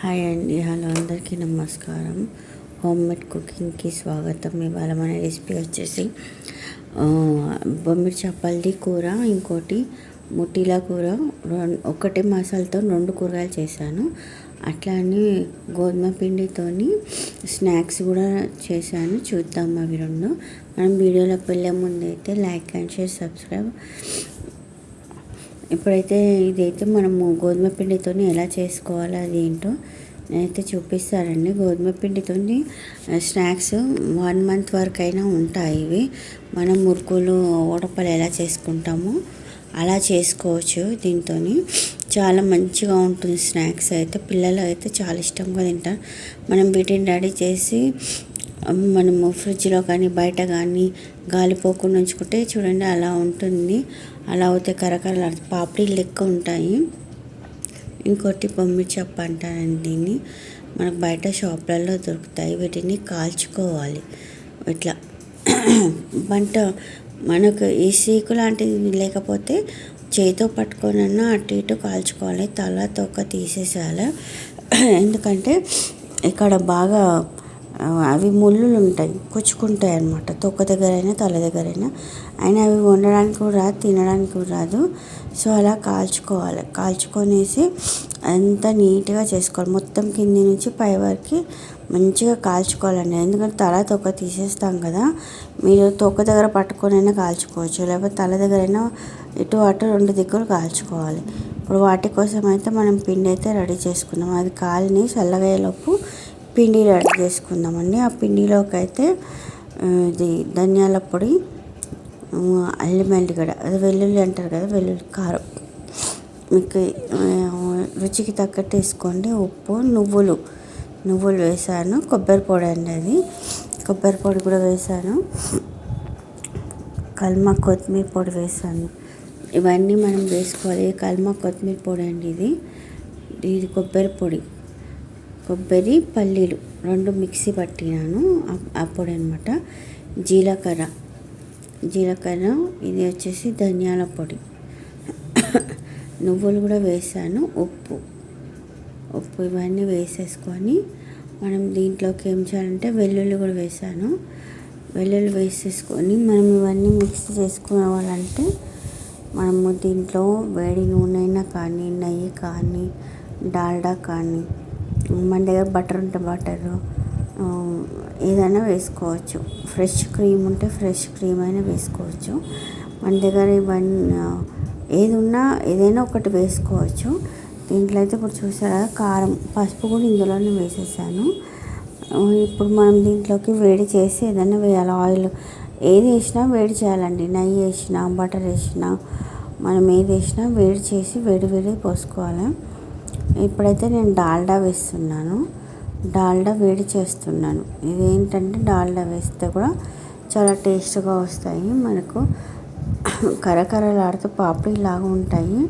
Hi అండి hello అందరికీ నమస్కారం. హోమ్ మేడ్ కుకింగ్కి స్వాగతం. ఇవాళ మన రెసిపీ వచ్చేసి బొమ్మిడి చేపలది కూర ఇంకోటి ముట్టిల కూర. ఒకటే మసాలాతో రెండు కూరగాయలు చేశాను. అట్లానే గోధుమ పిండితోని స్నాక్స్ కూడా చేశాను. చూద్దాం అవి రెండు. మనం వీడియోలోకి వెళ్ళే ముందు అయితే లైక్ అండ్ షేర్ సబ్స్క్రైబ్ ఇప్పుడైతే ఇదైతే మనము గోధుమ పిండితో ఎలా చేసుకోవాలో అది ఏంటో నేనైతే చూపిస్తారండి గోధుమ పిండితో స్నాక్స్ వన్ మంత్ వరకు అయినా ఉంటాయి ఇవి. మనం మురుకులు ఓడపలు ఎలా చేసుకుంటామో అలా చేసుకోవచ్చు దీంతో చాలా మంచిగా ఉంటుంది స్నాక్స్ అయితే. పిల్లలు అయితే చాలా ఇష్టంగా తింటారు. మనం వీటిని రెడీ చేసి మనము ఫ్రిడ్జ్లో కానీ బయట కానీ గాలిపోకుండా ఉంచుకుంటే చూడండి అలా ఉంటుంది. అలా అవుతే కరకరలాడు పాపిడి లెక్క ఉంటాయి. ఇంకోటి బొమ్మిడి చెప్ప అంటారండి దీన్ని. మనకు బయట షాప్లలో దొరుకుతాయి. వీటిని కాల్చుకోవాలి. ఇట్లా. వంట మనకు ఈ సీకు లాంటిది లేకపోతే చేతితో పట్టుకొనన్నా అటు ఇటు కాల్చుకోవాలి. తల తొక్క తీసేసేయాలి. ఎందుకంటే ఇక్కడ బాగా అవి ముళ్ళులు ఉంటాయి కుచ్చుకుంటాయి అన్నమాట. తొక్క దగ్గరైనా తల దగ్గరైనా. అయినా అవి వండడానికి కూడా రాదు తినడానికి కూడా రాదు. సో అలా కాల్చుకోవాలి. కాల్చుకొనేసి అంతా నీట్గా చేసుకోవాలి. మొత్తం కింది నుంచి పై వరకు మంచిగా కాల్చుకోవాలండి. ఎందుకంటే తల తొక్క తీసేస్తాం కదా. మీరు తొక్క దగ్గర పట్టుకొనైనా కాల్చుకోవచ్చు. లేకపోతే తల దగ్గరైనా ఇటు అటు రెండు దిక్కులు కాల్చుకోవాలి. ఇప్పుడు వాటి కోసం అయితే మనం పిండి అయితే రెడీ చేసుకున్నాం. అది కాలిని చల్లగయ్యేలోపు పిండి రెడీ చేసుకుందామండి. ఆ పిండిలోకి అయితే ఇది ధనియాల పొడి ఆ, అల్లం ఎల్లిగడ్డ అది వెల్లుల్లి అంటారు కదా వెల్లుల్లి కారం. మీకు రుచికి తగ్గట్టు వేసుకోండి. ఉప్పు నువ్వులు నువ్వులు వేసాను. కొబ్బరి పొడి అండి అది. కొబ్బరి పొడి కూడా వేసాను. కల్మా కొత్తిమీర పొడి వేసాను. ఇవన్నీ మనం వేసుకోవాలి. కల్మా కొత్తిమీర పొడి అండి ఇది. ఇది కొబ్బరి పొడి. కొబ్బరి పల్లీలు రెండు మిక్సీ పట్టినాను. ఆ- అనమాట జీలకర్ర. జీలకర్ర ఇది వచ్చేసి ధనియాల పొడి. నువ్వులు కూడా వేసాను ఉప్పు. ఉప్పు ఇవన్నీ వేసేసుకొని మనం దీంట్లోకి ఏం చేయాలంటే వెల్లుల్లి కూడా వేసాను. వెల్లుల్లి వేసేసుకొని మనం ఇవన్నీ మిక్స్ చేసుకోవాలంటే మనము దీంట్లో వేడి నూనె అయినా కానీ నెయ్యి కానీ డాల్డా కానీ మన దగ్గర బటర్ ఉంటే బటరు ఏదైనా వేసుకోవచ్చు. ఫ్రెష్ క్రీమ్ ఉంటే ఫ్రెష్ క్రీమ్ అయినా వేసుకోవచ్చు. మన దగ్గర ఇవన్నీ ఏది ఉన్నా ఏదైనా ఒకటి వేసుకోవచ్చు. దీంట్లో అయితే ఇప్పుడు చూసారా కారం పసుపు కూడా ఇందులోనే వేసేసాను. ఇప్పుడు మనం దీంట్లోకి వేడి చేసి ఏదైనా వేయాలి. ఆయిల్ ఏది వేసినా వేడి చేయాలండి. నెయ్యి వేసినా బటర్ వేసినా మనం ఏది వేసినా వేడి చేసి వేడి వేడి పోసుకోవాలి. ఇప్పుడైతే నేను డాల్డా వేస్తున్నాను. డాల్డా వేడి చేస్తున్నాను. ఇదేంటంటే డాల్డా వేస్తే కూడా చాలా టేస్ట్గా వస్తాయి. మనకు కరకరలాడుతూ పాపడిలాగా ఉంటాయి.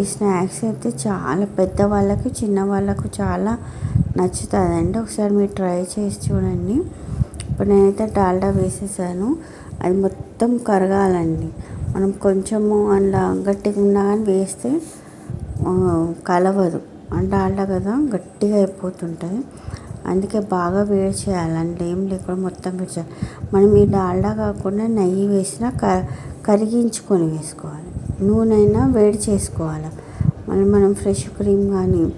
ఈ స్నాక్స్ అయితే చాలా పెద్ద వాళ్ళకి చాలా నచ్చుతుందండి ఒకసారి మీరు ట్రై చేసి చూడండి. ఇప్పుడు నేనైతే డాల్డా వేసేసాను. అది మొత్తం కరగాలండి. మనం కొంచెము అలా గట్టిగా ఉన్నా కానీ వేస్తే కలవదు. డాల్డా కదా గట్టిగా అయిపోతుంటుంది. అందుకే బాగా వేడి చేయాలండి. ఏం లేకుండా మొత్తం వేడి చేయాలి. మనం ఈ డాల్డా కాకుండా నెయ్యి వేసినా క కరిగించుకొని వేసుకోవాలి. నూనె అయినా వేడి చేసుకోవాలి. మళ్ళీ మనం ఫ్రెష్ క్రీమ్ కానీ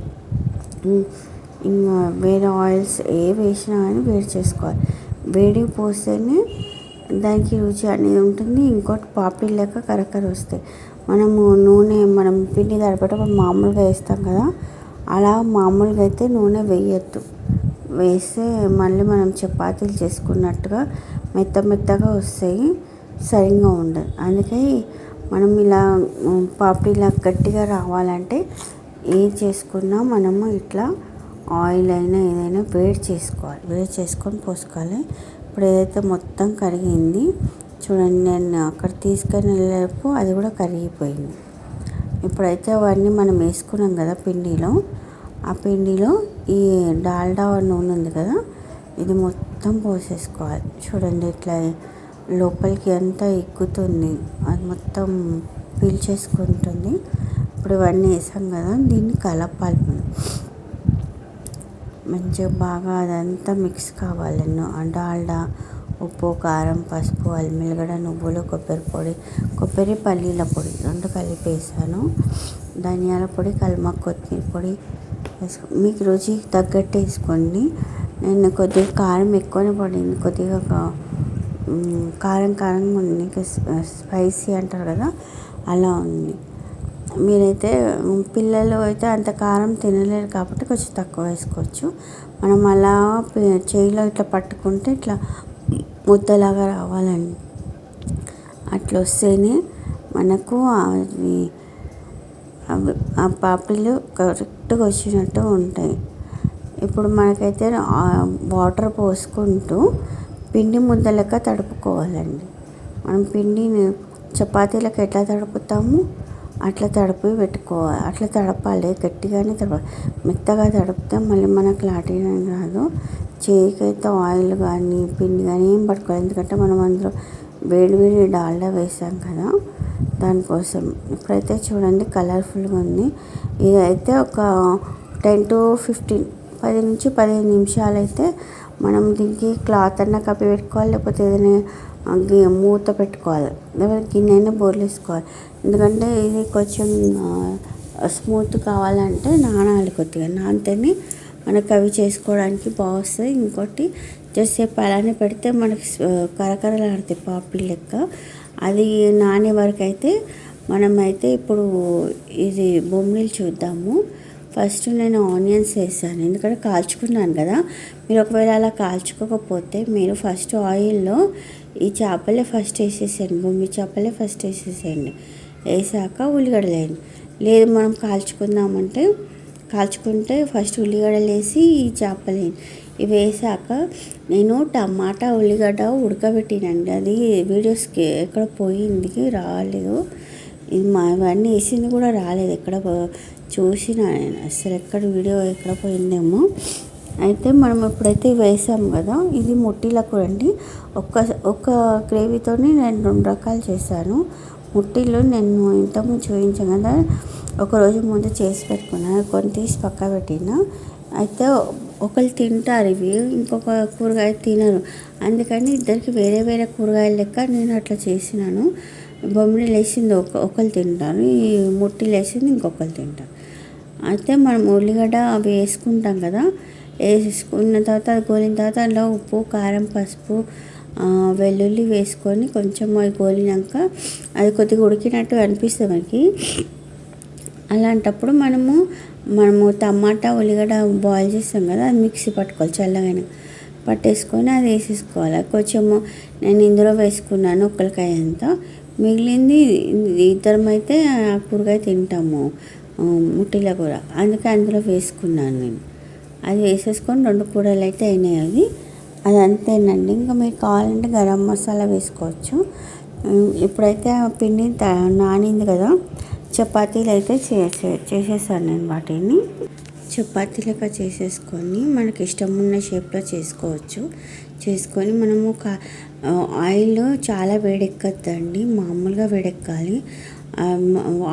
ఇంకా వేరే ఆయిల్స్ ఏ వేసినా కానీ వేడి చేసుకోవాలి. వేడి పోస్తేనే దానికి రుచి అనేది ఉంటుంది. ఇంకోటి పాపిడి లెక్క కరకర వస్తాయి. మనము నూనె మనం పిండి తడిపేటప్పుడు మామూలుగా వేస్తాం కదా. అలా మామూలుగా అయితే నూనె వేయద్దు. వేస్తే మళ్ళీ మనం చపాతీలు చేసుకున్నట్టుగా మెత్త మెత్తగా వస్తాయి సరిగ్గా ఉండదు. అందుకే మనం ఇలా ఉమ్, ఇలా గట్టిగా రావాలంటే ఏది చేసుకున్నా మనము ఇట్లా ఆయిల్ అయినా ఏదైనా వేడి చేసుకోవాలి. వేడి చేసుకొని పోసుకోవాలి. ఇప్పుడు ఏదైతే మొత్తం కరిగింది చూడండి నేను అక్కడ తీసుకొని వెళ్ళేటప్పుడు అది కూడా కరిగిపోయింది. ఇప్పుడైతే అవన్నీ మనం వేసుకున్నాం కదా పిండిలో. ఆ పిండిలో ఈ డాల్డా నూనె ఉంది కదా ఇది మొత్తం పోసేసుకోవాలి. చూడండి ఇట్లా లోపలికి అంతా ఎక్కుతుంది. అది మొత్తం పీల్చేసుకుంటుంది. ఇప్పుడు ఇవన్నీ వేసాం కదా దీన్ని కలపాలి మనం. మంచిగా బాగా అదంతా మిక్స్ కావాలను డాల్డా ఉప్పు కారం పసుపు అల్లిమిలగడ నువ్వులు కొబ్బరి పొడి కొబ్బరి పల్లీల పొడి రెండు కలిపేసాను ధనియాల పొడి కల్మక్ కొత్తిమీర పొడి వేసుకో మీకు రుచికి తగ్గట్టు వేసుకోండి. నేను కొద్దిగా కారం ఎక్కువనే పడింది. కొద్దిగా కారం కారంగా ఉంది. స్పైసీ అంటారు కదా అలా ఉంది. మీరైతే పిల్లలు అయితే అంత కారం తినలేరు కాబట్టి కొంచెం తక్కువ వేసుకోవచ్చు. మనం అలా చేయిలో ఇట్లా పట్టుకుంటే ఇట్లా ముద్దలాగా రావాలండి. అట్లా వస్తేనే మనకు అవి ఆ పాపీలు కరెక్ట్గా వచ్చినట్టు ఉంటాయి. ఇప్పుడు మనకైతే వాటర్ పోసుకుంటూ పిండి ముద్దలక తడుపుకోవాలండి. మనం పిండిని చపాతీలకు ఎట్లా తడుపుతాము? అట్లా తడిపి పెట్టుకోవాలి. అట్లా తడపాలి. గట్టిగానే తడపాలి మెత్తగా తడిపితే మళ్ళీ మనకు లాటిన్ రాదు. చేయికైతే ఆయిల్ కానీ పిండి కానీ ఏం పట్టుకోవాలి ఎందుకంటే మనం అందులో వేడి వేడి డాల్డా వేసాం కదా దానికోసం. ఇప్పుడైతే చూడండి కలర్ఫుల్గా ఉంది. ఇదైతే ఒక టెన్ టు ఫిఫ్టీన్ పది నుంచి పదిహేను నిమిషాలు అయితే మనం దీనికి క్లాత్ అన్న కప్పి పెట్టుకోవాలి లేకపోతే ఏదైనా మూత పెట్టుకోవాలి. లేకపోతే గిన్నె అయినా బోర్లేసుకోవాలి ఎందుకంటే ఇది కొంచెం స్మూత్ కావాలంటే నానాలి కొద్దిగా. నానితేనే మనకు అవి చేసుకోవడానికి బాగుస్తాయి. ఇంకోటి జస్ట్ అలానే పెడితే మనకి కరకరలాడుతాయి పాపిడి లెక్క. అది నానే వరకు అయితే మనమైతే ఇప్పుడు ఇది బొమ్మిలు చూద్దాము. ఫస్ట్ నేను ఆనియన్స్ వేసాను. ఎందుకంటే కాల్చుకున్నాను కదా. మీరు ఒకవేళ అలా కాల్చుకోకపోతే మీరు ఫస్ట్ ఆయిల్లో ఈ చేపలే ఫస్ట్ వేసేసేయండి. బొమ్మి చేపలే ఫస్ట్ వేసేసేయండి. వేసాక ఉల్లిగడ్డలు వేయండి. లేదు మనం కాల్చుకుందామంటే కాల్చుకుంటే ఫస్ట్ ఉల్లిగడ్డలు వేసి చేపలు ఇవి వేసాక నేను టమాటా ఉల్లిగడ్డ ఉడకబెట్టినండి. అది వీడియోస్కి ఎక్కడ పోయింది రాలేదు. ఇది మా ఇవన్నీ వేసింది కూడా రాలేదు. ఎక్కడ చూసిన నేను. అసలు ఎక్కడ వీడియో ఎక్కడ పోయిందేమో. అయితే మనం ఎప్పుడైతే వేసాం కదా ఇది ముట్టిల కూర అండి. ఒక్క ఒక గ్రేవీతో నేను రెండు రకాలు చేశాను. ముట్టిలు నేను ఇంతకుముందు చూపించాను కదా ఒకరోజు ముందు చేసి పెట్టుకున్నాను కొన్ని తీసి పక్క పెట్టిన. అయితే ఒకరు తింటారు ఇవి ఇంకొక కూరగాయ తినరు. అందుకని ఇద్దరికి వేరే వేరే కూరగాయలు లెక్క నేను అట్లా చేసినాను. బొమ్మిడి లేచింది ఒక ఒకరు తింటాను ఈ ముట్టి లేచింది ఇంకొకరు తింటారు. అయితే మనం ఉల్లిగడ్డ అవి వేసుకుంటాం కదా వేసుకున్న తర్వాత అది గోలిన తర్వాత అందులో ఉప్పు కారం పసుపు వెల్లుల్లి వేసుకొని కొంచెం అవి గోలినాక అది కొద్దిగా ఉడికినట్టు అనిపిస్తుంది మనకి. అలాంటప్పుడు మనము మనము టమాటా ఉల్లిగడ్డ బాయిల్ చేస్తాం కదా అది మిక్సీ పట్టుకోవాలి చల్లగానే. పట్టేసుకొని అది వేసేసుకోవాలి. కొంచెము నేను ఇందులో వేసుకున్నాను ఒక్కరికాయ అంతా. మిగిలింది ఇద్దరం అయితే ఆ కూరగాయ తింటాము ముట్టిల కూర. అందుకే అందులో వేసుకున్నాను నేను. అది వేసేసుకొని రెండు కూరలు అయితే అయినాయి అది అది అంతేనండి. ఇంకా మీకు కావాలంటే గరం మసాలా వేసుకోవచ్చు. ఇప్పుడైతే ఆ పిండి నానింది కదా చపాతీలు అయితే చేసే చేసేసాను నేను వాటిని. చపాతీ లెక్క చేసేసుకొని మనకి ఇష్టం ఉన్న షేప్లో చేసుకోవచ్చు. చేసుకొని మనము కా ఆయిల్ చాలా వేడెక్కద్దండి. మామూలుగా వేడెక్కాలి.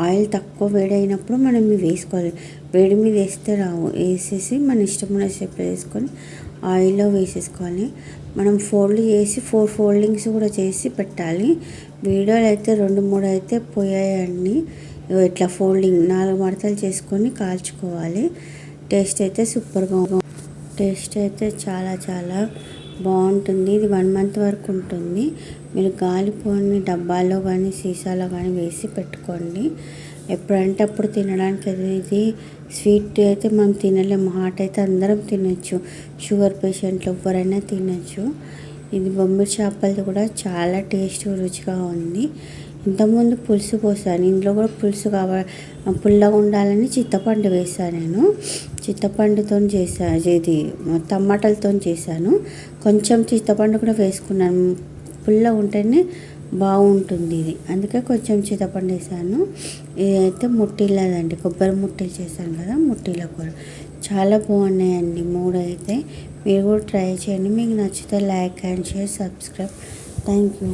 ఆయిల్ తక్కువ వేడైనప్పుడు మనం ఇవి వేసుకోవాలి. వేడి మీద వేస్తే రావు. వేసేసి మన ఇష్టం ఉన్న షేప్లో వేసుకొని ఆయిల్లో వేసేసుకోవాలి. మనం ఫోల్డ్ చేసి ఫోర్ ఫోల్డింగ్స్ కూడా చేసి పెట్టాలి. వీడియోలు అయితే రెండు మూడు అయితే పోయాయండి. ఇట్లా ఫోల్డింగ్ నాలుగు మడతలు చేసుకొని కాల్చుకోవాలి. టేస్ట్ అయితే సూపర్గా టేస్ట్ అయితే చాలా చాలా బాగుంటుంది. ఇది వన్ మంత్ వరకు ఉంటుంది. మీరు గాలిపోని డబ్బాలో కానీ సీసాలో కానీ వేసి పెట్టుకోండి. ఎప్పుడంటే అప్పుడు తినడానికి ఇది స్వీట్ అయితే మనం తినలేము హాట్ అయితే అందరం తినచ్చు. షుగర్ పేషెంట్లు ఎవరైనా తినచ్చు. ఇది బొమ్మిడి చేపలది కూడా చాలా టేస్ట్ రుచిగా ఉంది. ఇంతకుముందు పులుసు పోసాను. ఇందులో కూడా పులుసు కావాలి పుల్లగా ఉండాలని చింతపండు వేసాను నేను. చింతపండుతో చేసా ఇది టమాటాలతో చేశాను. కొంచెం చింతపండు కూడా వేసుకున్నాను. పుల్ల ఉంటేనే బాగుంటుంది ఇది. అందుకే కొంచెం చింతపండు వేసాను ఇదైతే ముట్టిల్లదండి. కొబ్బరి ముట్టిలు చేశాను కదా ముట్టిల కూర. చాలా బాగున్నాయండి మూడు అయితే మీరు కూడా ట్రై చేయండి. మీకు నచ్చితే like and share subscribe. Thank you.